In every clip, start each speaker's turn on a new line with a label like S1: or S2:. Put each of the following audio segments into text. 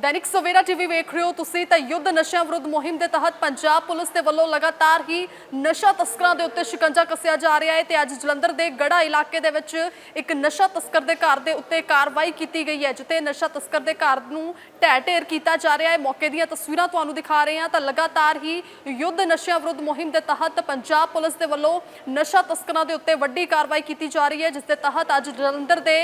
S1: Dainik Savera TV ਵੇਖ ਰਹੇ ਹੋ ਤੁਸੀਂ ਤਾਂ ਯੁੱਧ ਨਸ਼ਿਆਂ ਵਿਰੁੱਧ ਮੁਹਿੰਮ ਦੇ ਤਹਿਤ ਪੰਜਾਬ ਪੁਲਿਸ ਦੇ ਵੱਲੋਂ ਲਗਾਤਾਰ ਹੀ ਨਸ਼ਾ ਤਸਕਰਾਂ ਦੇ ਉੱਤੇ ਸ਼ਿਕੰਜਾ ਕੱਸਿਆ ਜਾ ਰਿਹਾ ਹੈ ਤੇ ਅੱਜ ਜਲੰਧਰ ਦੇ ਗੜਾ ਇਲਾਕੇ ਦੇ ਵਿੱਚ ਇੱਕ ਨਸ਼ਾ ਤਸਕਰ ਦੇ ਘਰ ਦੇ ਉੱਤੇ ਕਾਰਵਾਈ ਕੀਤੀ ਗਈ ਹੈ, ਜਿੱਥੇ ਨਸ਼ਾ ਤਸਕਰ ਦੇ ਘਰ ਨੂੰ ਢਹਿ ਢੇਰ ਕੀਤਾ ਜਾ ਰਿਹਾ ਹੈ। ਮੌਕੇ ਦੀਆਂ ਤਸਵੀਰਾਂ ਤੁਹਾਨੂੰ ਦਿਖਾ ਰਹੇ ਹਾਂ ਤਾਂ ਲਗਾਤਾਰ ਹੀ ਯੁੱਧ ਨਸ਼ਿਆਂ ਵਿਰੁੱਧ ਮੁਹਿੰਮ ਦੇ ਤਹਿਤ ਪੰਜਾਬ ਪੁਲਿਸ ਦੇ ਵੱਲੋਂ ਨਸ਼ਾ ਤਸਕਰਾਂ ਦੇ ਉੱਤੇ ਵੱਡੀ ਕਾਰਵਾਈ ਕੀਤੀ ਜਾ ਰਹੀ ਹੈ, ਜਿਸ ਦੇ ਤਹਿਤ ਅੱਜ ਜਲੰਧਰ ਦੇ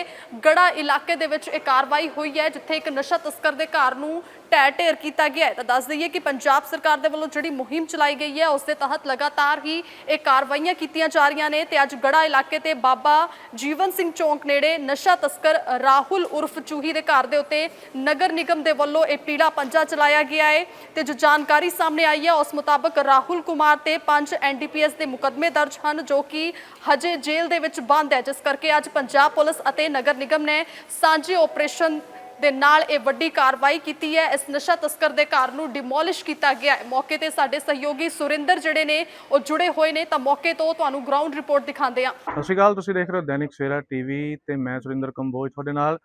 S1: ਗੜਾ ਇਲਾਕੇ ਦੇ ਵਿੱਚ ਇਹ ਕਾਰਵਾਈ ਹੋਈ ਹੈ, ਜਿੱਥੇ ਇੱਕ ਨਸ਼ਾ ਤਸਕਰ ਦੇ ਘਰ ਨੂੰ ਢਹਿ ਢੇਰ ਕੀਤਾ ਗਿਆ ਹੈ। ਤਾਂ ਦੱਸ ਦਈਏ ਕਿ ਪੰਜਾਬ ਸਰਕਾਰ ਦੇ ਵੱਲੋਂ ਜਿਹੜੀ ਮੁਹਿੰਮ ਚਲਾਈ ਗਈ ਹੈ, ਉਸ ਦੇ ਤਹਿਤ ਲਗਾਤਾਰ ਹੀ ਇਹ ਕਾਰਵਾਈਆਂ ਕੀਤੀਆਂ ਜਾ ਰਹੀਆਂ ਨੇ ਤੇ ਅੱਜ ਗੜਾ ਇਲਾਕੇ ਤੇ ਬਾਬਾ ਜੀਵਨ ਸਿੰਘ ਚੌਂਕ ਨੇੜੇ ਨਸ਼ਾ ਤਸਕਰ ਰਾਹੁਲ ਉਰਫ ਚੂਹੀ ਦੇ ਘਰ ਦੇ ਉੱਤੇ ਨਗਰ ਨਿਗਮ ਦੇ ਵੱਲੋਂ ਇਹ ਪੀੜਾ ਪੰਜਾ ਚਲਾਇਆ ਗਿਆ ਹੈ ਤੇ ਜੋ ਜਾਣਕਾਰੀ ਸਾਹਮਣੇ ਆਈ ਹੈ, ਉਸ ਮੁਤਾਬਕ ਰਾਹੁਲ ਕੁਮਾਰ ਤੇ ਪੰਜ ਐਨਡੀਪੀਐਸ ਦੇ ਮੁਕੱਦਮੇ ਦਰਜ ਹਨ, ਜੋ ਕਿ ਹਜੇ ਜੇਲ੍ਹ ਦੇ ਵਿੱਚ ਬੰਦ ਹੈ। ਜਿਸ ਕਰਕੇ ਅੱਜ ਪੰਜਾਬ ਪੁਲਿਸ ਅਤੇ ਨਗਰ ਨਿਗਮ ਨੇ ਸਾਂਝੇ ਆਪਰੇਸ਼ਨ ਦੇ ਨਾਲ ਇਹ ਵੱਡੀ ਕਾਰਵਾਈ ਕੀਤੀ ਹੈ। ਇਸ ਨਸ਼ਾ ਤਸਕਰ ਦੇ ਘਰ ਨੂੰ ਡਿਮੋਲਿਸ਼ ਕੀਤਾ ਗਿਆ ਹੈ। ਮੌਕੇ ਤੇ ਸਾਡੇ ਸਹਿਯੋਗੀ ਸੁਰਿੰਦਰ ਜਿਹੜੇ ਨੇ, ਉਹ ਜੁੜੇ ਹੋਏ ਨੇ। ਤਾਂ ਮੌਕੇ ਤੋਂ ਤੁਹਾਨੂੰ ਗਰਾਊਂਡ ਰਿਪੋਰਟ ਦਿਖਾਉਂਦੇ ਹਾਂ।
S2: ਸਤਿ ਸ਼੍ਰੀ ਅਕਾਲ, ਤੁਸੀਂ ਦੇਖ ਰਹੇ ਹੋ ਦੈਨਿਕ ਸਵੇਰਾ ਟੀਵੀ ਤੇ ਮੈਂ ਸੁਰਿੰਦਰ ਕੰਬੋਜ ਤੁਹਾਡੇ ਨਾਲ।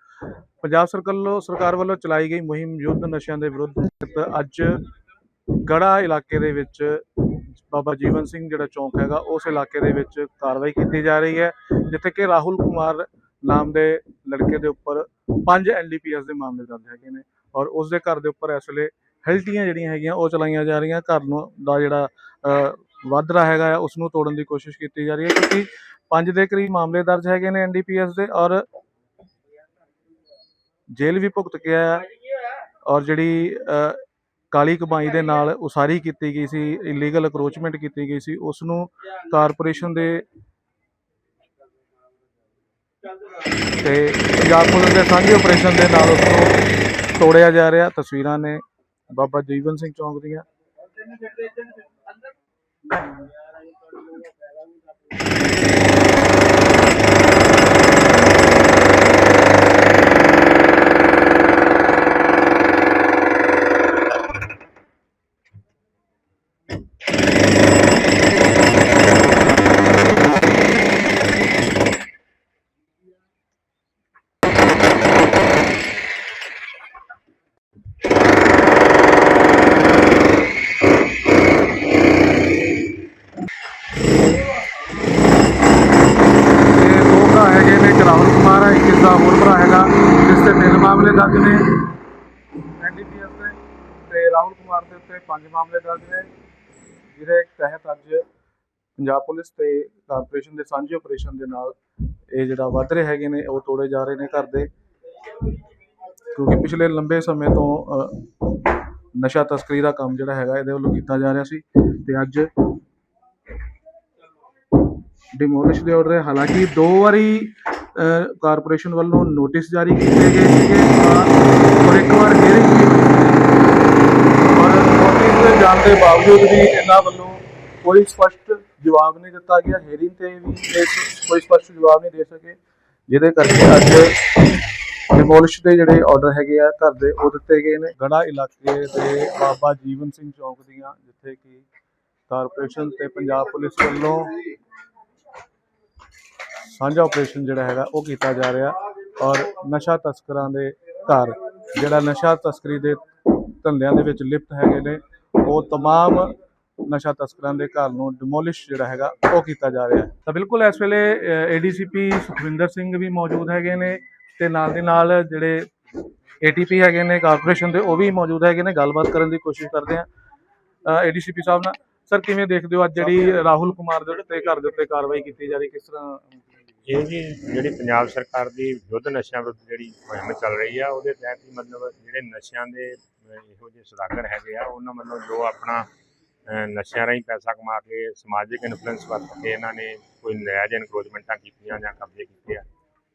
S2: ਪੰਜਾਬ ਸਰਕਾਰ ਵੱਲੋਂ ਸਰਕਾਰ ਵੱਲੋਂ ਚਲਾਈ ਗਈ ਮੁਹਿੰਮ ਯੁੱਧ ਨਸ਼ਿਆਂ ਦੇ ਵਿਰੁੱਧ ਅੱਜ ਗੜਾ ਇਲਾਕੇ ਦੇ ਵਿੱਚ ਬਾਬਾ ਜੀਵਨ ਸਿੰਘ ਜਿਹੜਾ ਚੌਂਕ ਹੈਗਾ, ਉਸ ਇਲਾਕੇ ਦੇ ਵਿੱਚ ਕਾਰਵਾਈ ਕੀਤੀ ਜਾ ਰਹੀ ਹੈ। ਜਿੱਥੇ ਕਿ ਰਾਹੁਲ ਕੁਮਾਰ ਨਾਮ ਦੇ ਲੜਕੇ ਦੇ ਉੱਪਰ ਪੰਜ ਐਨਡੀਪੀਐਸ ਦੇ ਮਾਮਲੇ ਦਰਜ ਹੈਗੇ ਨੇ ਔਰ ਉਸ ਦੇ ਘਰ ਦੇ ਉੱਪਰ ਇਸ ਵੇਲੇ ਹੈਲਟੀਆਂ ਜਿਹੜੀਆਂ ਹੈਗੀਆਂ ਉਹ ਚਲਾਈਆਂ ਜਾ ਰਹੀਆਂ। ਘਰ ਨੂੰ ਦਾ ਜਿਹੜਾ ਅ, ਵਾਧਰਾ ਹੈਗਾ ਆ ਉਸ ਨੂੰ ਤੋੜਨ ਦੀ ਕੋਸ਼ਿਸ਼ ਕੀਤੀ ਜਾ ਰਹੀ ਹੈ ਕਿਉਂਕਿ ਪੰਜ ਦੇ ਕਰੀਬ ਮਾਮਲੇ ਦਰਜ ਹੈਗੇ ਨੇ ਐਨਡੀਪੀਐਸ ਦੇ ਔਰ ਜੇਲ੍ਹ ਵੀ ਭੁਗਤ ਕੇ ਆਇਆ ਔਰ ਜਿਹੜੀ ਕਾਲੀ ਕਮਾਈ ਦੇ ਨਾਲ ਉਸਾਰੀ ਕੀਤੀ ਗਈ ਸੀ ਇਲੀਗਲ ਅਕਰੋਚਮੈਂਟ ਕੀਤੀ ਗਈ ਸੀ ਉਸ ਨੂੰ ਕਾਰਪੋਰੇਸ਼ਨ ਦੇ ਤੇ ਪੰਜਾਬ ਪੁਲਿਸ ਦੇ ਸਾਂਝੇ ਆਪਰੇਸ਼ਨ ਦੇ ਨਾਲ ਉਸ ਨੂੰ ਤੋੜਿਆ ਜਾ ਰਿਹਾ। ਤਸਵੀਰਾਂ ਨੇ ਬਾਬਾ ਜੀਵਨ ਸਿੰਘ ਚੌਂਕ ਦੀਆਂ। ਤੇ ਦੋ ਭਰਾ ਹੈਗੇ ਨੇ ਇੱਕ ਰਾਹੁਲ ਕੁਮਾਰ ਹੈ ਇੱਕ ਇਸ ਦਾ ਹੋਰ ਭਰਾ ਹੈਗਾ ਜਿਸ ਤੇ ਤਿੰਨ ਮਾਮਲੇ ਦਰਜ ਨੇ ਐਨਡੀਪੀਐਸ ਦੇ ਤੇ ਰਾਹੁਲ ਕੁਮਾਰ ਦੇ ਉੱਤੇ ਪੰਜ ਮਾਮਲੇ ਦਰਜ ਨੇ, ਜਿਹਦੇ ਤਹਿਤ ਅੱਜ ਪੰਜਾਬ ਪੁਲਿਸ ਤੇ ਕਾਰਪੋਰੇਸ਼ਨ ਦੇ ਸਾਂਝੇ ਆਪਰੇਸ਼ਨ ਦੇ ਨਾਲ ਇਹ ਜਿਹੜਾ ਵੱਧ ਰਹੇ ਹੈਗੇ ਨੇ, ਉਹ ਤੋੜੇ ਜਾ ਰਹੇ ਨੇ ਘਰ ਦੇ। ਕਿਉਂਕਿ ਪਿਛਲੇ ਲੰਬੇ ਸਮੇਂ ਤੋਂ ਨਸ਼ਾ ਤਸਕਰੀ ਦਾ ਕੰਮ ਜਿਹੜਾ ਹੈਗਾ, ਇਹਦੇ ਵੱਲੋਂ ਕੀਤਾ ਜਾ ਰਿਹਾ ਸੀ ਤੇ ਅੱਜ ਡਿਮੋਲਿਸ਼ ਦੇ ਆਰਡਰ ਹਾਲਾਂਕਿ ਦੋ ਵਾਰੀ ਕਾਰਪੋਰੇਸ਼ਨ ਵੱਲੋਂ ਨੋਟਿਸ ਜਾਰੀ ਕੀਤੇ ਗਏ ਸੀਗੇ ਔਰ ਇੱਕ ਵਾਰ ਹੀਅਰਿੰਗ ਵੀ ਹੋਈ ਸੀ ਔਰ ਨੋਟਿਸ ਦੇ ਜਾਣ ਦੇ ਬਾਵਜੂਦ ਵੀ ਇਹਨਾਂ ਵੱਲੋਂ ਕੋਈ ਸਪਸ਼ਟ ਜਵਾਬ ਨਹੀਂ ਦਿੱਤਾ ਗਿਆ ਹੀਅਰਿੰਗ ਤੇ ਵੀ ਕੋਈ ਸਪਸ਼ਟ ਜਵਾਬ ਨਹੀਂ ਦੇ ਸਕੇ। ਜਿਹਦੇ ਕਰਕੇ ਅੱਜ ਡਿਮੋਲਿਸ਼ ਦੇ ਜਿਹੜੇ ਆਰਡਰ ਹੈਗੇ ਆ ਘਰ ਦੇ, ਉਹ ਦਿੱਤੇ ਗਏ ਨੇ। ਗੜਾ ਇਲਾਕੇ ਦੇ ਬਾਬਾ ਜੀਵਨ ਸਿੰਘ ਚੌਕ ਦੀਆਂ, ਜਿੱਥੇ ਕਿ ਕਾਰਪੋਰੇਸ਼ਨ ਤੇ ਪੰਜਾਬ ਪੁਲਿਸ ਵੱਲੋਂ ਸਾਂਝਾ ਆਪਰੇਸ਼ਨ ਜਿਹੜਾ ਹੈਗਾ, ਉਹ ਕੀਤਾ ਜਾ ਰਿਹਾ ਔਰ ਨਸ਼ਾ ਤਸਕਰਾਂ ਦੇ ਘਰ, ਜਿਹੜਾ ਨਸ਼ਾ ਤਸਕਰੀ ਦੇ ਧੰਦਿਆਂ ਦੇ ਵਿੱਚ ਲਿਪਤ ਹੈਗੇ ਨੇ ਉਹ तमाम ਨਸ਼ਾ ਤਸਕਰਾਂ ਦੇ ਘਰ ਨੂੰ ਡਿਮੋਲਿਸ਼ ਜਿਹੜਾ ਹੈਗਾ ਉਹ ਕੀਤਾ ਜਾ ਰਿਹਾ ਹੈ ਤਾਂ ਬਿਲਕੁਲ ਇਸ ਵੇਲੇ ਏਡੀਸੀਪੀ ਸੁਖਵਿੰਦਰ ਸਿੰਘ ਵੀ ਮੌਜੂਦ ਹੈਗੇ ਨੇ ਤੇ ਨਾਲ ਦੇ ਨਾਲ ਜਿਹੜੇ ਏਟੀਪੀ ਹੈਗੇ ਨੇ ਕਾਰਪੋਰੇਸ਼ਨ ਦੇ ਉਹ ਵੀ ਮੌਜੂਦ ਹੈਗੇ ਨੇ ਗੱਲਬਾਤ ਕਰਨ ਦੀ ਕੋਸ਼ਿਸ਼ ਕਰਦੇ ਆ ਏਡੀਸੀਪੀ ਸਾਹਿਬ ਨਾਲ ਸਰ ਕਿਵੇਂ ਦੇਖਦੇ ਹੋ ਅੱਜ ਜਿਹੜੀ ਰਾਹੁਲ ਕੁਮਾਰ ਦੇ ਉੱਤੇ ਘਰ ਦੇ ਉੱਤੇ ਕਾਰਵਾਈ ਕੀਤੀ ਜਾ ਰਹੀ ਕਿਸ ਤਰ੍ਹਾਂ
S3: ਇਹ ਜੀ ਜਿਹੜੀ ਪੰਜਾਬ ਸਰਕਾਰ ਦੀ ਯੁੱਧ ਨਸ਼ਿਆਂ ਵਿਰੁੱਧ ਜਿਹੜੀ ਮੁਹਿੰਮ ਚੱਲ ਰਹੀ ਆ, ਉਹਦੇ ਤਹਿਤ ਹੀ ਮਤਲਬ ਜਿਹੜੇ ਨਸ਼ਿਆਂ ਦੇ ਇਹੋ ਜਿਹੇ ਸਦਾਗਰ ਹੈਗੇ ਆ, ਉਹਨਾਂ ਵੱਲੋਂ ਜੋ ਆਪਣਾ ਨਸ਼ਿਆਂ ਰਾਹੀਂ ਪੈਸਾ ਕਮਾ ਕੇ ਸਮਾਜਿਕ ਇਨਫਲੂਐਂਸ ਵਰਤ ਕੇ ਇਹਨਾਂ ਨੇ ਕੋਈ ਨਜਾਇਜ਼ ਇਨਕਰੋਚਮੈਂਟਾਂ ਕੀਤੀਆਂ ਜਾਂ ਕਬਜ਼ੇ ਕੀਤੇ ਆ,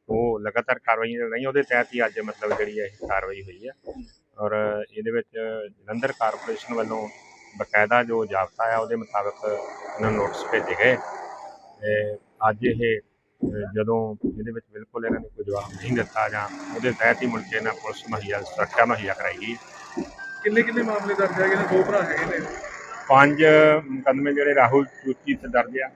S3: ਉਹ ਲਗਾਤਾਰ ਕਾਰਵਾਈਆਂ ਚੱਲ ਰਹੀਆਂ ਉਹਦੇ ਤਹਿਤ ਹੀ ਅੱਜ ਮਤਲਬ ਜਿਹੜੀ ਇਹ ਕਾਰਵਾਈ ਹੋਈ ਆ। ਔਰ ਇਹਦੇ ਵਿੱਚ ਜਲੰਧਰ ਕਾਰਪੋਰੇਸ਼ਨ ਵੱਲੋਂ ਬਕਾਇਦਾ ਜੋ ਜ਼ਾਬਤਾ ਆ, ਉਹਦੇ ਮੁਤਾਬਕ ਇਹਨਾਂ ਨੋਟਿਸ ਭੇਜੇ ਗਏ। ਅੱਜ ਇਹ ਜਦੋਂ ਇਹਦੇ ਵਿੱਚ ਬਿਲਕੁਲ ਇਹਨਾਂ ਨੇ ਕੋਈ ਜਵਾਬ ਨਹੀਂ ਦਿੱਤਾ ਜਾਂ ਉਹਦੇ ਤਹਿਤ ਹੀ ਮੁੜ ਕੇ ਇਹਨਾਂ ਪੁਲਿਸ ਮੁਹੱਈਆ ਸੁਰੱਖਿਆ ਮੁਹੱਈਆ ਕਰਾਈ ਗਈ।
S2: ਕਿੰਨੇ ਕਿੰਨੇ ਮਾਮਲੇ ਦਰਜ ਹੈਗੇ ਨੇ? ਦੋ ਭਰਾ ਹੈਗੇ ਨੇ।
S3: ਪੰਜ ਮੁਕੱਦਮੇ ਜਿਹੜੇ ਰਾਹੁਲ ਚੂਚੀ ਤੇ ਦਰਜ ਆ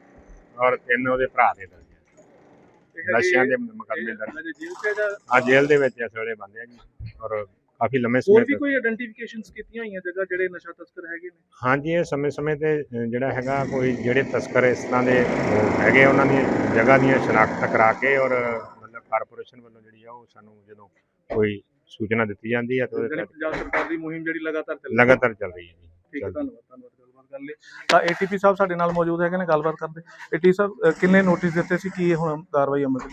S3: ਔਰ ਤਿੰਨ ਉਹਦੇ ਭਰਾ ਦੇ ਦਰਜ ਆ। ਨਸ਼ਿਆਂ ਦੇ ਮੁਕੱਦਮੇ ਦਰਜ। ਆ ਜੇਲ੍ਹ ਦੇ ਵਿੱਚ ਇਸ ਵੇਲੇ ਬੰਦੇ ਆ ਜੀ। ਔਰ ਕਾਫੀ ਲੰਮੇ
S2: ਹੋਰ
S3: ਸਮੇਂ
S2: ਵੀ
S3: ਤੋਂ।
S2: ਕੋਈ ਆਇਡੈਂਟੀਫਿਕੇਸ਼ਨਸ ਕੀਤੀਆਂ ਹੋਈਆਂ ਜਗ੍ਹਾ ਜਿਹੜੇ ਨਸ਼ਾ ਤਸਕਰ ਹੈਗੇ ਨੇ?
S3: ਹਾਂਜੀ ਇਹ ਸਮੇਂ-ਸਮੇਂ ਤੇ ਅ, ਜਿਹੜਾ ਹੈਗਾ ਕੋਈ ਜਿਹੜੇ ਤਸਕਰ ਇਸ ਤਰ੍ਹਾਂ ਦੇ ਅ, ਹੈਗੇ ਉਹਨਾਂ ਦੀ ਜਗ੍ਹਾ ਦੀਆਂ ਸ਼ਨਾਖਤ ਕਰਾ ਕੇ ਔਰ ਮਤਲਬ ਕਾਰਪੋਰੇਸ਼ਨ ਵੱਲੋਂ ਜਿਹੜੀ ਆ ਉਹ ਸਾਨੂੰ ਜਦੋਂ ਕੋਈ ਸੂਚਨਾ ਦਿੱਤੀ ਜਾਂਦੀ ਹੈ ਤਾਂ ਉਹਦੇ
S2: ਜਿਹੜੀ
S3: ਤਹਿਤ
S2: ਪੰਜਾਬ ਸਰਕਾਰ ਦੀ ਮੁਹਿੰਮ ਜਿਹੜੀ ਲਗਾਤਾਰ ਚੱਲ ਰਹੀ
S3: ਲਗਾਤਾਰ ਚੱਲ ਰਹੀ ਹੈ ਜੀ
S2: ਠੀਕ ਹੈ ਧੰਨਵਾਦ ਧੰਨਵਾਦ ਗੱਲਬਾਤ ਕਰਨ ਲਈ। ਤਾਂ ਏਟੀਪੀ ਸਾਹਿਬ ਸਾਡੇ ਨਾਲ ਮੌਜੂਦ ਹੈਗੇ ਨੇ ਗੱਲਬਾਤ ਕਰਦੇ। ਏਟੀ ਸਾਹਿਬ ਅ, ਕਿੰਨੇ ਨੋਟਿਸ ਦਿੱਤੇ ਸੀ ਕੀ ਇਹ ਹੁਣ ਕਾਰਵਾਈ ਅਮਲ ਚ?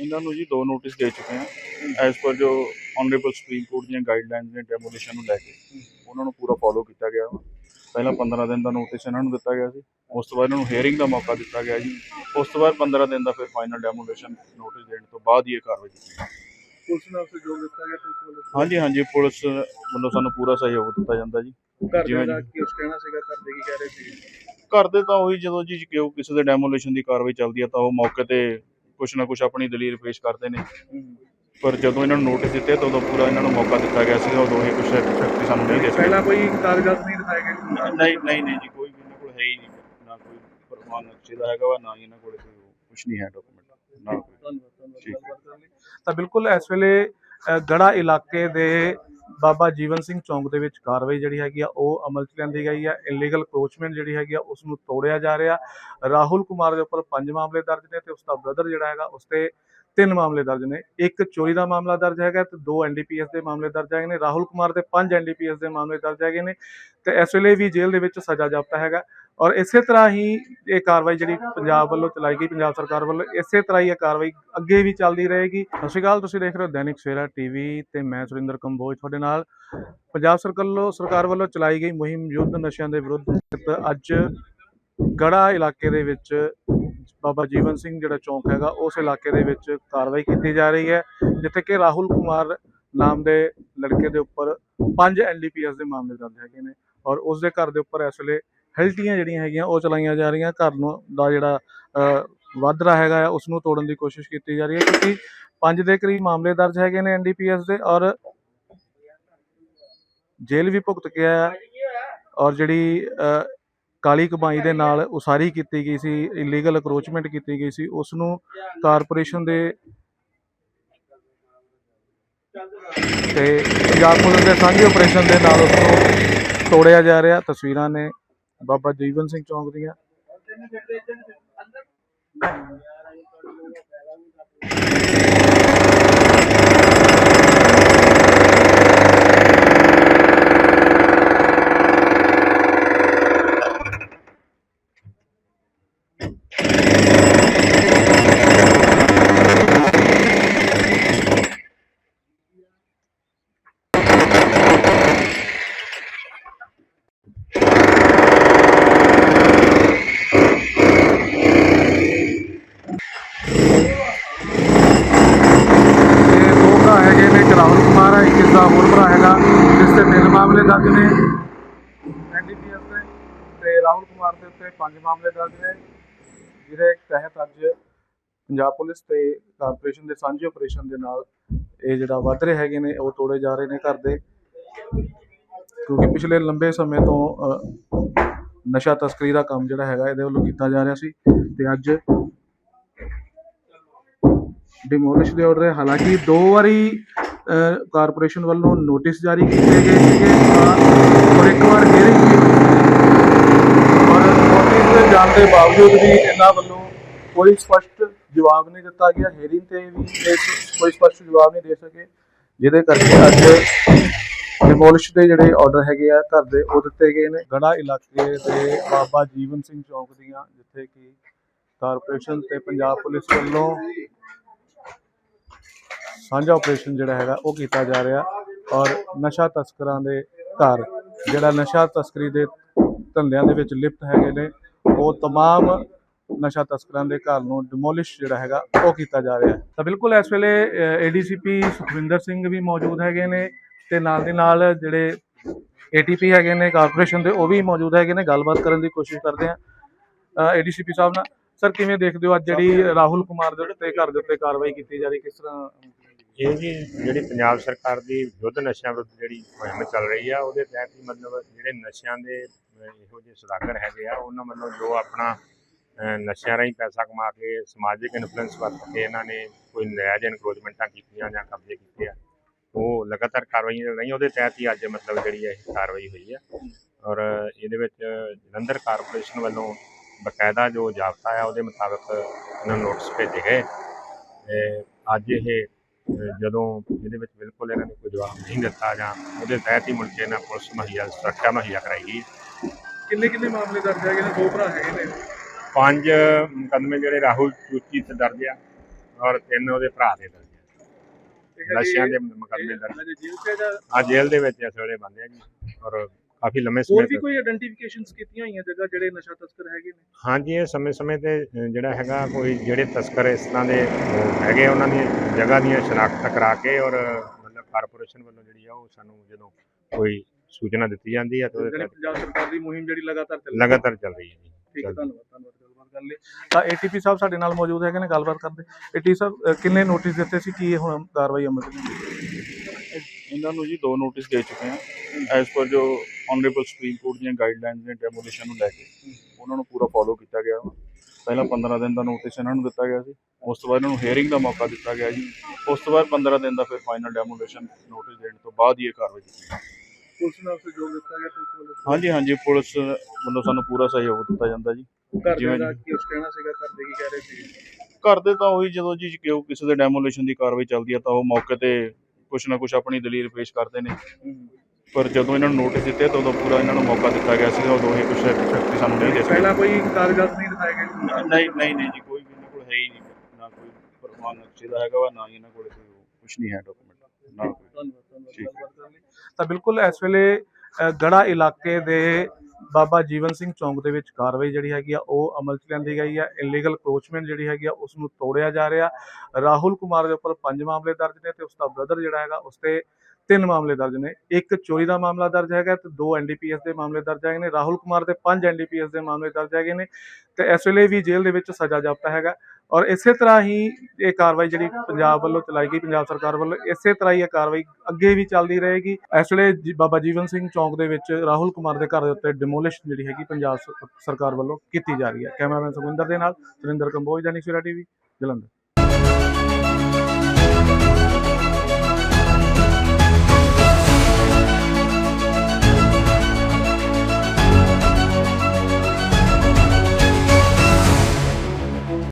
S4: ਇਹਨਾਂ ਨੂੰ ਜੀ ਦੋ ਨੋਟਿਸ ਦੇ ਚੁੱਕੇ ਹਾਂ। ਐਸ ਪਰ ਜੋ ਆਨਰੇਬਲ ਸੁਪਰੀਮ ਕੋਰਟ ਦੀਆਂ ਗਾਈਡਲਾਈਨਸ ਨੇ ਡੈਮੋਲੀਸ਼ਨ ਨੂੰ ਲੈ ਕੇ ਉਹਨਾਂ ਨੂੰ ਪੂਰਾ ਫੋਲੋ ਕੀਤਾ ਗਿਆ। ਪਹਿਲਾਂ 15 ਦਿਨ ਦਾ ਨੋਟਿਸ ਇਹਨਾਂ ਨੂੰ ਦਿੱਤਾ ਗਿਆ ਸੀ ਉਸ ਤੋਂ ਬਾਅਦ ਇਹਨਾਂ ਨੂੰ ਹੀਅਰਿੰਗ ਦਾ ਮੌਕਾ ਦਿੱਤਾ ਗਿਆ ਜੀ। ਉਸ ਤੋਂ ਬਾਅਦ 15 ਦਿਨ ਦਾ ਫਿਰ ਫਾਈਨਲ ਡੈਮੋਲੀਸ਼ਨ ਨੋਟਿਸ ਦੇਣ ਤੋਂ ਬਾਅਦ ਹੀ ਇਹ ਕਾਰਵਾਈ ਕੀਤੀ ਗਈ।
S2: ਪੁਲਿਸ ਨਾਲ ਸਹਿਯੋਗ ਦਿੱਤਾ ਗਿਆ ਪੁਲਿਸ ਵੱਲੋਂ
S4: ਹਾਂਜੀ ਹਾਂਜੀ ਪੁਲਿਸ ਵੱਲੋਂ ਸਾਨੂੰ ਪੂਰਾ ਸਹਿਯੋਗ ਦਿੱਤਾ ਜਾਂਦਾ ਜੀ।
S2: ਘਰ
S4: ਜਿਵੇਂ-
S2: ਦਾ ਕੀ ਉਸ ਕਹਿਣਾ ਸੀਗਾ ਘਰ ਦੇ ਕੀ ਕਹਿ ਰਹੇ ਸੀ?
S4: ਕਰਦੇ ਤਾਂ ਉਹੀ ਜਦੋਂ ਜੀ ਕਿਸੇ ਦੇ ਡੈਮੋਲੀਸ਼ਨ ਦੀ ਕਾਰਵਾਈ ਚੱਲਦੀ ਆ ਤਾਂ ਉਹ ਮੌਕੇ ਤੇ ਕੁਛ ਨਾ ਕੁਛ ਆਪਣੀ ਦਲੀਲ ਪੇਸ਼ ਕਰਦੇ ਨੇ। ਪਰ ਜਦੋਂ ਇਹਨਾਂ ਨੂੰ ਨੋਟਿਸ ਦਿੱਤੇ ਤਾਂ ਉਦੋਂ ਪੂਰਾ ਇਹਨਾਂ ਨੂੰ ਮੌਕਾ ਦਿੱਤਾ ਗਿਆ ਸੀਗਾ ਉਦੋਂ ਇਹ ਕੁਛ ਸ਼ਕਤੀ ਸਾਨੂੰ ਨਹੀਂ ਦੇ ਸਕੇ
S2: ਪਹਿਲਾਂ ਕੋਈ ਕਾਗਜ਼ਾਤ ਨਹੀਂ ਦਿਖਾਏ ਗਏ?
S4: ਨਹੀਂ ਨਹੀਂ ਨਹੀਂ ਜੀ ਕੋਈ ਵੀ ਇਹਨਾਂ ਕੋਲ ਹੈ ਹੀ ਨਹੀਂ। ਨਾ ਕੋਈ ਪ੍ਰਮਾਣ ਨਕਸ਼ੇ ਦਾ ਹੈਗਾ ਵਾ ਨਾ ਹੀ ਇਹਨਾਂ ਕੋਲ ਕੋਈ ਕੁਝ ਨਹੀਂ ਹੈ ਡਾਕੂਮੈਂਟ ਨਾ ਕੋਈ।
S2: ਧੰਨਵਾਦ ਧੰਨਵਾਦ
S4: ਠੀਕ।
S2: ਗੱਲਬਾਤ ਕਰਨ ਲਈ ਤਾਂ ਬਿਲਕੁਲ ਇਸ ਵੇਲੇ ਗੜਾ ਇਲਾਕੇ ਦੇ ਬਾਬਾ ਜੀਵਨ ਸਿੰਘ ਚੌਂਕ ਦੇ ਵਿੱਚ ਕਾਰਵਾਈ ਜਿਹੜੀ ਹੈਗੀ ਆ ਉਹ ਅਮਲ ਚ ਲਿਆਂਦੀ ਗਈ ਆ। ਇਲੀਗਲ ਕਰੋਚਮੈਂਟ ਜਿਹੜੀ ਹੈਗੀ ਆ ਉਸ ਨੂੰ ਤੋੜਿਆ ਜਾ ਰਿਹਾ। ਰਾਹੁਲ ਕੁਮਾਰ ਦੇ ਉੱਪਰ ਪੰਜ ਮਾਮਲੇ ਦਰਜ ਨੇ ਤੇ ਉਸ ਦਾ ਬ੍ਰਦਰ ਜਿਹੜਾ ਹੈਗਾ ਉਸ ਤੇ ਤਿੰਨ ਮਾਮਲੇ ਦਰਜ ਨੇ। ਇੱਕ ਚੋਰੀ ਦਾ ਮਾਮਲਾ ਦਰਜ ਹੈਗਾ ਤੇ ਦੋ ਐਨਡੀਪੀਐਸ ਦੇ ਮਾਮਲੇ ਦਰਜ ਹੈਗੇ ਨੇ। ਰਾਹੁਲ ਕੁਮਾਰ ਦੇ ਪੰਜ ਐਨਡੀਪੀਐਸ ਦੇ ਮਾਮਲੇ ਦਰਜ ਹੈਗੇ ਨੇ ਤੇ ਇਸ ਵੇਲੇ ਵੀ ਜੇਲ੍ਹ ਦੇ ਵਿੱਚ ਸਜ਼ਾ ਜਾਪਦਾ ਹੈਗਾ। ਔਰ ਇਸੇ ਤਰ੍ਹਾਂ ਹੀ ਇਹ ਕਾਰਵਾਈ ਜਿਹੜੀ ਪੰਜਾਬ ਵੱਲੋਂ ਚਲਾਈ ਗਈ, ਪੰਜਾਬ ਸਰਕਾਰ ਵੱਲੋਂ ਇਸੇ ਤਰ੍ਹਾਂ ਹੀ ਇਹ ਕਾਰਵਾਈ ਅੱਗੇ ਵੀ ਚੱਲਦੀ ਰਹੇਗੀ। ਸਤਿ ਸ਼੍ਰੀ ਅਕਾਲ, ਤੁਸੀਂ ਦੇਖ ਰਹੇ ਹੋ ਦੈਨਿਕ ਸਵੇਰਾ ਟੀਵੀ ਤੇ ਮੈਂ ਸੁਰਿੰਦਰ ਕੰਬੋਜ ਤੁਹਾਡੇ ਨਾਲ। ਪੰਜਾਬ ਸਰਕਾਰ ਵੱਲੋਂ ਸਰਕਾਰ ਵੱਲੋਂ ਚਲਾਈ ਗਈ ਮੁਹਿੰਮ ਯੁੱਧ ਨਸ਼ਿਆਂ ਦੇ ਵਿਰੁੱਧ, ਅੱਜ ਗੜਾ ਇਲਾਕੇ ਦੇ ਵਿੱਚ ਬਾਬਾ ਜੀਵਨ ਸਿੰਘ ਜਿਹੜਾ ਚੌਂਕ ਹੈਗਾ ਉਸ ਇਲਾਕੇ ਦੇ ਵਿੱਚ ਕਾਰਵਾਈ ਕੀਤੀ ਜਾ ਰਹੀ ਹੈ ਜਿੱਥੇ ਕਿ ਰਾਹੁਲ ਕੁਮਾਰ ਨਾਮ ਦੇ ਲੜਕੇ ਦੇ ਉੱਪਰ ਪੰਜ ਐਨਡੀਪੀਐਸ ਦੇ ਮਾਮਲੇ ਦਰਜ ਹੈਗੇ ਨੇ ਔਰ ਉਸ ਦੇ ਘਰ ਦੇ ਉੱਪਰ ਇਸ ਵੇਲੇ ਹੈਲਟੀਆਂ ਜਿਹੜੀਆਂ ਹੈਗੀਆਂ ਉਹ ਚਲਾਈਆਂ ਜਾ ਰਹੀਆਂ। ਘਰ ਨੂੰ ਦਾ ਜਿਹੜਾ ਅ, ਵਾਧਰਾ ਹੈਗਾ ਆ ਉਸ ਨੂੰ ਤੋੜਨ ਦੀ ਕੋਸ਼ਿਸ਼ ਕੀਤੀ ਜਾ ਰਹੀ ਹੈ ਕਿਉਂਕਿ ਪੰਜ ਦੇ ਕਰੀਬ ਮਾਮਲੇ ਦਰਜ ਹੈਗੇ ਨੇ ਐਨਡੀਪੀਐਸ ਦੇ ਔਰ ਜੇਲ੍ਹ ਵੀ ਭੁਗਤ ਗਿਆ ਆਇਆ ਔਰ ਜਿਹੜੀ ਕਾਲੀ ਕਮਾਈ ਦੇ ਨਾਲ ਉਸਾਰੀ ਕੀਤੀ ਗਈ ਸੀ ਇਲੀਗਲ ਅਕਰੋਚਮੈਂਟ ਕੀਤੀ ਗਈ ਸੀ ਉਸ ਨੂੰ ਕਾਰਪੋਰੇਸ਼ਨ ਦੇ ਤੇ ਪੰਜਾਬ ਪੁਲਿਸ ਦੇ ਸਾਂਝੇ ਆਪਰੇਸ਼ਨ ਦੇ ਨਾਲ ਉਸ ਨੂੰ ਤੋੜਿਆ ਜਾ ਰਿਹਾ। ਤਸਵੀਰਾਂ ਨੇ ਬਾਬਾ ਜੀਵਨ ਸਿੰਘ ਚੌਂਕ ਦੀਆਂ ਦੋ ਭਰਾ ਹੈਗੇ ਨੇ ਇੱਕ ਰਾਹੁਲ ਕੁਮਾਰ ਹੈ ਇੱਕ ਇਸ ਦਾ ਹੋਰ ਭਰਾ ਹੈਗਾ ਜਿਸ ਤੇ ਤਿੰਨ ਮਾਮਲੇ ਦਰਜ ਨੇ ਐਨਡੀਪੀਐਸ ਦੇ ਤੇ ਰਾਹੁਲ ਕੁਮਾਰ ਦੇ ਉੱਤੇ ਪੰਜ ਮਾਮਲੇ ਦਰਜ ਨੇ, ਜਿਹਦੇ ਤਹਿਤ ਅੱਜ ਪੰਜਾਬ ਪੁਲਿਸ ਤੇ ਕਾਰਪੋਰੇਸ਼ਨ ਦੇ ਸਾਂਝੇ ਆਪਰੇਸ਼ਨ ਦੇ ਨਾਲ ਇਹ ਜਿਹੜਾ ਵੱਧ ਰਹੇ ਹੈਗੇ ਨੇ, ਉਹ ਤੋੜੇ ਜਾ ਰਹੇ ਨੇ ਘਰ ਦੇ। ਕਿਉਂਕਿ ਪਿਛਲੇ ਲੰਬੇ ਸਮੇਂ ਤੋਂ ਨਸ਼ਾ ਤਸਕਰੀ ਦਾ ਕੰਮ ਜਿਹੜਾ ਹੈਗਾ, ਇਹਦੇ ਵੱਲੋਂ ਕੀਤਾ ਜਾ ਰਿਹਾ ਸੀ ਤੇ ਅੱਜ ਡਿਮੋਲਿਸ਼ ਦੇ ਆਰਡਰ ਹਾਲਾਂਕਿ ਦੋ ਵਾਰੀ ਕਾਰਪੋਰੇਸ਼ਨ ਵੱਲੋਂ ਨੋਟਿਸ ਜਾਰੀ ਕੀਤੇ ਗਏ ਸੀਗੇ। ਔਰ ਇੱਕ ਵਾਰ ਹੀਅਰਿੰਗ ਵੀ ਹੋਈ ਸੀ। ਔਰ ਨੋਟਿਸ ਦੇ ਜਾਣ ਦੇ ਬਾਵਜੂਦ ਵੀ ਇਹਨਾਂ ਵੱਲੋਂ ਕੋਈ ਸਪਸ਼ਟ ਜਵਾਬ ਨਹੀਂ ਦਿੱਤਾ ਗਿਆ ਹੀਅਰਿੰਗ ਤੇ ਵੀ ਕੋਈ ਸਪਸ਼ਟ ਜਵਾਬ ਨਹੀਂ ਦੇ ਸਕੇ, ਜਿਹਦੇ ਕਰਕੇ ਅੱਜ ਡਿਮੋਲਿਸ਼ ਦੇ ਜਿਹੜੇ ਆਰਡਰ ਹੈਗੇ ਆ ਘਰ ਦੇ, ਉਹ ਦਿੱਤੇ ਗਏ ਨੇ। ਗੜਾ ਇਲਾਕੇ ਦੇ ਬਾਬਾ ਜੀਵਨ ਸਿੰਘ ਚੌਕ ਦੀਆਂ, ਜਿੱਥੇ ਕਿ ਕਾਰਪੋਰੇਸ਼ਨ ਤੇ ਪੰਜਾਬ ਪੁਲਿਸ ਵੱਲੋਂ ਸਾਂਝਾ ਆਪਰੇਸ਼ਨ ਜਿਹੜਾ ਹੈਗਾ, ਉਹ ਕੀਤਾ ਜਾ ਰਿਹਾ ਔਰ ਨਸ਼ਾ ਤਸਕਰਾਂ ਦੇ ਘਰ, ਜਿਹੜਾ ਨਸ਼ਾ ਤਸਕਰੀ ਦੇ ਧੰਦਿਆਂ ਦੇ ਵਿੱਚ ਲਿਪਤ ਹੈਗੇ ਨੇ ਉਹ तमाम ਨਸ਼ਾ ਤਸਕਰਾਂ ਦੇ ਘਰ ਨੂੰ ਡਿਮੋਲਿਸ਼ ਜਿਹੜਾ ਹੈਗਾ ਉਹ ਕੀਤਾ ਜਾ ਰਿਹਾ ਹੈ ਤਾਂ ਬਿਲਕੁਲ ਇਸ ਵੇਲੇ ਏਡੀਸੀਪੀ ਸੁਖਵਿੰਦਰ ਸਿੰਘ ਵੀ ਮੌਜੂਦ ਹੈਗੇ ਨੇ ਤੇ ਨਾਲ ਦੀ ਨਾਲ ਜਿਹੜੇ ਏਟੀਪੀ ਹੈਗੇ ਨੇ ਕਾਰਪੋਰੇਸ਼ਨ ਦੇ ਉਹ ਵੀ ਮੌਜੂਦ ਹੈਗੇ ਨੇ ਗੱਲਬਾਤ ਕਰਨ ਦੀ ਕੋਸ਼ਿਸ਼ ਕਰਦੇ ਆ ਏਡੀਸੀਪੀ ਸਾਹਿਬ ਨਾਲ ਸਰ ਕਿਵੇਂ ਦੇਖਦੇ ਹੋ ਅੱਜ ਜਿਹੜੀ ਰਾਹੁਲ ਕੁਮਾਰ ਦੇ ਉੱਤੇ ਘਰ ਦੇ ਉੱਤੇ ਕਾਰਵਾਈ ਕੀਤੀ ਜਾ ਰਹੀ ਕਿਸ ਤਰ੍ਹਾਂ
S3: ਇਹ ਜੀ ਜਿਹੜੀ ਪੰਜਾਬ ਸਰਕਾਰ ਦੀ ਯੁੱਧ ਨਸ਼ਿਆਂ ਵਿਰੁੱਧ ਜਿਹੜੀ ਮੁਹਿੰਮ ਚੱਲ ਰਹੀ ਆ, ਉਹਦੇ ਤਹਿਤ ਹੀ ਮਤਲਬ ਜਿਹੜੇ ਨਸ਼ਿਆਂ ਦੇ ਇਹੋ ਜਿਹੇ ਸੁਦਾਗਰ ਹੈਗੇ ਆ, ਉਹਨਾਂ ਵੱਲੋਂ ਜੋ ਆਪਣਾ ਨਸ਼ਿਆਂ ਰਾਹੀਂ ਪੈਸਾ ਕਮਾ ਕੇ ਸਮਾਜਿਕ ਇਨਫਲੂਐਂਸ ਵਰਤ ਕੇ ਇਹਨਾਂ ਨੇ ਕੋਈ ਨਜਾਇਜ਼ ਇਨਕਰੋਚਮੈਂਟਾਂ ਕੀਤੀਆਂ ਜਾਂ ਕਬਜ਼ੇ ਕੀਤੇ ਆ, ਉਹ ਲਗਾਤਾਰ ਕਾਰਵਾਈਆਂ ਚੱਲ ਰਹੀਆਂ, ਉਹਦੇ ਤਹਿਤ ਹੀ ਅੱਜ ਮਤਲਬ ਜਿਹੜੀ ਹੈ ਇਹ ਕਾਰਵਾਈ ਹੋਈ ਆ। ਔਰ ਇਹਦੇ ਵਿੱਚ ਜਲੰਧਰ ਕਾਰਪੋਰੇਸ਼ਨ ਵੱਲੋਂ ਬਕਾਇਦਾ ਜੋ ਜ਼ਾਬਤਾ ਆ, ਉਹਦੇ ਮੁਤਾਬਕ ਇਹਨਾਂ ਨੋਟਿਸ ਭੇਜੇ ਗਏ। ਅੱਜ ਇਹ ਜਦੋਂ ਇਹਦੇ ਵਿੱਚ ਬਿਲਕੁਲ ਇਹਨਾਂ ਨੇ ਕੋਈ ਜਵਾਬ ਨਹੀਂ ਦਿੱਤਾ ਜਾਂ ਉਹਦੇ ਤਹਿਤ ਹੀ ਮੁੜ ਕੇ ਇਹਨਾਂ ਪੁਲਿਸ ਮੁਹੱਈਆ ਸੁਰੱਖਿਆ ਮੁਹੱਈਆ ਕਰਾਈ ਗਈ।
S2: ਕਿੰਨੇ ਕਿੰਨੇ ਮਾਮਲੇ ਦਰਜ ਹੈਗੇ ਨੇ? ਦੋ ਭਰਾ ਹੈਗੇ ਨੇ।
S3: ਪੰਜ ਮੁਕੱਦਮੇ ਜਿਹੜੇ ਰਾਹੁਲ ਚੂਚੀ ਤੇ ਦਰਜ ਆ ਔਰ ਤਿੰਨ ਉਹਦੇ ਭਰਾ ਦੇ ਦਰਜ ਆ। ਨਸ਼ਿਆਂ ਦੇ ਮੁਕੱਦਮੇ ਦਰਜ। ਆ ਜੇਲ੍ਹ ਦੇ ਵਿੱਚ ਇਸ ਵੇਲੇ ਬੰਦੇ ਆ ਜੀ। ਔਰ ਕਾਫੀ ਲੰਮੇ
S2: ਹੋਰ
S3: ਸਮੇਂ
S2: ਵੀ
S3: ਤੋਂ
S2: ਕੋਈ ਆਇਡੈਂਟੀਫਿਕੇਸ਼ਨਸ ਕੀਤੀਆਂ ਹੋਈਆਂ ਜਗ੍ਹਾ ਜਿਹੜੇ ਨਸ਼ਾ ਤਸਕਰ ਹੈਗੇ ਨੇ?
S3: ਹਾਂਜੀ ਇਹ ਸਮੇਂ-ਸਮੇਂ ਤੇ ਅ, ਜਿਹੜਾ ਹੈਗਾ ਕੋਈ ਜਿਹੜੇ ਤਸਕਰ ਇਸ ਤਰ੍ਹਾਂ ਦੇ ਅ, ਹੈਗੇ ਉਹਨਾਂ ਦੀ ਜਗ੍ਹਾ ਦੀਆਂ ਸ਼ਨਾਖਤ ਕਰਾ ਕੇ ਔਰ ਮਤਲਬ ਕਾਰਪੋਰੇਸ਼ਨ ਵੱਲੋਂ ਜਿਹੜੀ ਆ ਉਹ ਸਾਨੂੰ ਜਦੋਂ ਕੋਈ ਸੂਚਨਾ ਦਿੱਤੀ ਜਾਂਦੀ ਹੈ ਤਾਂ ਉਹਦੇ
S2: ਜਿਹੜੀ
S3: ਤਹਿਤ
S2: ਪੰਜਾਬ ਸਰਕਾਰ ਦੀ ਮੁਹਿੰਮ ਜਿਹੜੀ ਲਗਾਤਾਰ ਚੱਲ ਰਹੀ ਹੈ।
S3: ਲਗਾਤਾਰ ਚੱਲ ਰਹੀ ਹੈ ਜੀ।
S2: ਠੀਕ ਹੈ ਧੰਨਵਾਦ ਧੰਨਵਾਦ ਗੱਲਬਾਤ ਕਰਨ ਲਈ ਤਾਂ ਏਟੀਪੀ ਸਾਹਿਬ ਸਾਡੇ ਨਾਲ ਮੌਜੂਦ ਹੈਗੇ ਨੇ ਗੱਲਬਾਤ ਕਰਦੇ। ਏਟੀ ਸਾਹਿਬ ਅ, ਕਿੰਨੇ ਨੋਟਿਸ ਦਿੱਤੇ ਸੀ? ਕੀ ਇਹ ਹੁਣ ਕਾਰਵਾਈ ਅਮਲ ਚ?
S4: ਇਹਨਾਂ ਨੂੰ ਜੀ ਦੋ ਨੋਟਿਸ ਦੇ ਚੁੱਕੇ ਹਾਂ ਐਜ਼ ਪਰ ਜੋ ਆਨਰੇਬਲ ਸੁਪਰੀਮ ਕੋਰਟ ਦੀਆਂ ਗਾਈਡਲਾਈਨਸ ਨੇ ਡੈਮੋਲੀਸ਼ਨ ਨੂੰ ਲੈ ਕੇ ਉਹਨਾਂ ਨੂੰ ਪੂਰਾ ਫੋਲੋ ਕੀਤਾ ਗਿਆ ਵਾ। ਪਹਿਲਾਂ 15 ਦਿਨ ਦਾ ਨੋਟਿਸ ਇਹਨਾਂ ਨੂੰ ਦਿੱਤਾ ਗਿਆ ਸੀ। ਉਸ ਤੋਂ ਬਾਅਦ ਇਹਨਾਂ ਨੂੰ ਹੀਅਰਿੰਗ ਦਾ ਮੌਕਾ ਦਿੱਤਾ ਗਿਆ ਜੀ। ਉਸ ਤੋਂ ਬਾਅਦ 15 ਦਿਨ ਦਾ ਫਿਰ ਫਾਈਨਲ ਡੈਮੋਲੀਸ਼ਨ ਨੋਟਿਸ ਦੇਣ ਤੋਂ ਬਾਅਦ ਹੀ ਇਹ ਕਾਰਵਾਈ ਕੀਤੀ ਗਈ।
S2: ਪੁਲਿਸ ਨਾਲ ਸਹਿਯੋਗ ਦਿੱਤਾ ਗਿਆ ਪੁਲਿਸ ਵੱਲੋਂ
S4: ਹਾਂਜੀ ਹਾਂਜੀ ਪੁਲਿਸ ਵੱਲੋਂ ਸਾਨੂੰ ਪੂਰਾ ਸਹਿਯੋਗ ਦਿੱਤਾ ਜਾਂਦਾ ਜੀ।
S2: ਘਰ ਦਾ। ਕੀ ਉਸ ਕਹਿਣਾ ਸੀਗਾ ਘਰ ਦੇ ਕੀ ਕਹਿ ਰਹੇ ਸੀ
S4: ਕਰਦੇ ਤਾਂ ਉਹੀ ਜਦੋਂ ਜੀ ਕਿ ਉਹ ਕਿਸੇ ਦੇ ਡੈਮੋਲੀਸ਼ਨ ਦੀ ਕਾਰਵਾਈ ਚੱਲਦੀ ਹੈ ਤਾਂ ਉਹ ਮੌਕੇ ਤੇ ਕੁਛ ਨਾ ਕੁਛ ਆਪਣੀ ਦਲੀਲ ਪੇਸ਼ ਕਰਦੇ ਨੇ। ਪਰ ਜਦੋਂ ਇਹਨਾਂ ਨੂੰ ਨੋਟਿਸ ਦਿੱਤੇ ਤਾਂ ਉਦੋਂ ਪੂਰਾ ਇਹਨਾਂ ਨੂੰ ਮੌਕਾ ਦਿੱਤਾ ਗਿਆ ਸੀ ਉਦੋਂ ਇਹ ਕੁਛ ਸ਼ਕਤੀ ਸਾਨੂੰ ਨਹੀਂ ਦੇ ਸਕੇ
S2: ਪਹਿਲਾਂ ਕੋਈ ਕਾਗਜ਼ਾਤ ਨਹੀਂ ਦਿਖਾਏ ਗਏ?
S4: ਨਹੀਂ ਨਹੀਂ ਨਹੀਂ ਜੀ ਕੋਈ ਵੀ ਇਹਨਾਂ ਕੋਲ ਹੈ ਹੀ ਨਹੀਂ। ਨਾ ਕੋਈ ਪ੍ਰਮਾਣ ਨਕਸ਼ੇ ਦਾ ਹੈਗਾ ਵਾ ਨਾ ਹੀ ਇਹਨਾਂ ਕੋਲ ਕੋਈ ਕੁਛ ਨਹੀਂ ਹੈ ਡਾਕੂਮੈਂਟ ਨਾ ਕੋਈ।
S2: ਤਾਂ ਬਿਲਕੁਲ ਇਸ ਵੇਲੇ ਗੜਾ ਇਲਾਕੇ ਦੇ ਬਾਬਾ ਜੀਵਨ ਸਿੰਘ ਚੌਂਕ ਦੇ ਵਿੱਚ ਕਾਰਵਾਈ ਜਿਹੜੀ ਹੈਗੀ ਆ ਉਹ ਅਮਲ 'ਚ ਲਿਆਂਦੀ ਗਈ ਆ। ਇਲੀਗਲ ਕਰੋਚਮੈਂਟ ਜਿਹੜੀ ਹੈਗੀ ਆ ਉਸ ਨੂੰ ਤੋੜਿਆ ਜਾ ਰਿਹਾ। ਰਾਹੁਲ ਕੁਮਾਰ ਦੇ ਉੱਪਰ ਪੰਜ ਮਾਮਲੇ ਦਰਜ ਨੇ ਤੇ ਉਸ ਦਾ ਬ੍ਰਦਰ ਜਿਹੜਾ ਹੈਗਾ ਉਸ ਤੇ ਤਿੰਨ ਮਾਮਲੇ ਦਰਜ ਨੇ। ਇੱਕ ਚੋਰੀ ਦਾ ਮਾਮਲਾ ਦਰਜ ਹੈਗਾ ਤੇ ਦੋ ਐਨਡੀਪੀਐਸ ਦੇ ਮਾਮਲੇ ਦਰਜ ਹੈਗੇ ਨੇ। ਰਾਹੁਲ ਕੁਮਾਰ ਦੇ ਪੰਜ ਐਨਡੀਪੀਐਸ ਦੇ ਮਾਮਲੇ ਦਰਜ ਹੈਗੇ ਨੇ। ਤੇ ਇਸ ਵੇਲੇ ਵੀ ਜੇਲ੍ਹ ਦੇ ਵਿੱਚ ਸਜ਼ਾ ਜਾਪਤਾ ਹੈਗਾ। ਔਰ ਇਸੇ ਤਰ੍ਹਾਂ ਹੀ ਇਹ ਕਾਰਵਾਈ ਜਿਹੜੀ ਪੰਜਾਬ ਵੱਲੋਂ ਚਲਾਈ ਗਈ, ਪੰਜਾਬ ਸਰਕਾਰ ਵੱਲੋਂ ਇਸੇ ਤਰ੍ਹਾਂ ਹੀ ਇਹ ਕਾਰਵਾਈ ਅੱਗੇ ਵੀ ਚੱਲਦੀ ਰਹੇਗੀ। ਇਸ ਵੇਲੇ ਜੀ- ਬਾਬਾ ਜੀਵਨ ਸਿੰਘ ਚੌਂਕ ਦੇ ਵਿੱਚ ਰਾਹੁਲ ਕੁਮਾਰ ਦੇ ਘਰ ਦੇ ਉੱਤੇ ਡਿਮੋਲਿਸ਼ ਜਿਹੜੀ ਹੈਗੀ ਪੰਜਾਬ ਸ- ਸਰਕਾਰ ਵੱਲੋਂ ਕੀਤੀ ਜਾ ਰਹੀ ਹੈ। ਕੈਮਰਾਮੈਨ ਸੁਖਵਿੰਦਰ ਦੇ ਨਾਲ ਸੁਰਿੰਦਰ ਕੰਬੋਜ ਦਾ ਨਿਸ਼ਰਾ ਟੀਵੀ, ਜਲੰਧਰ।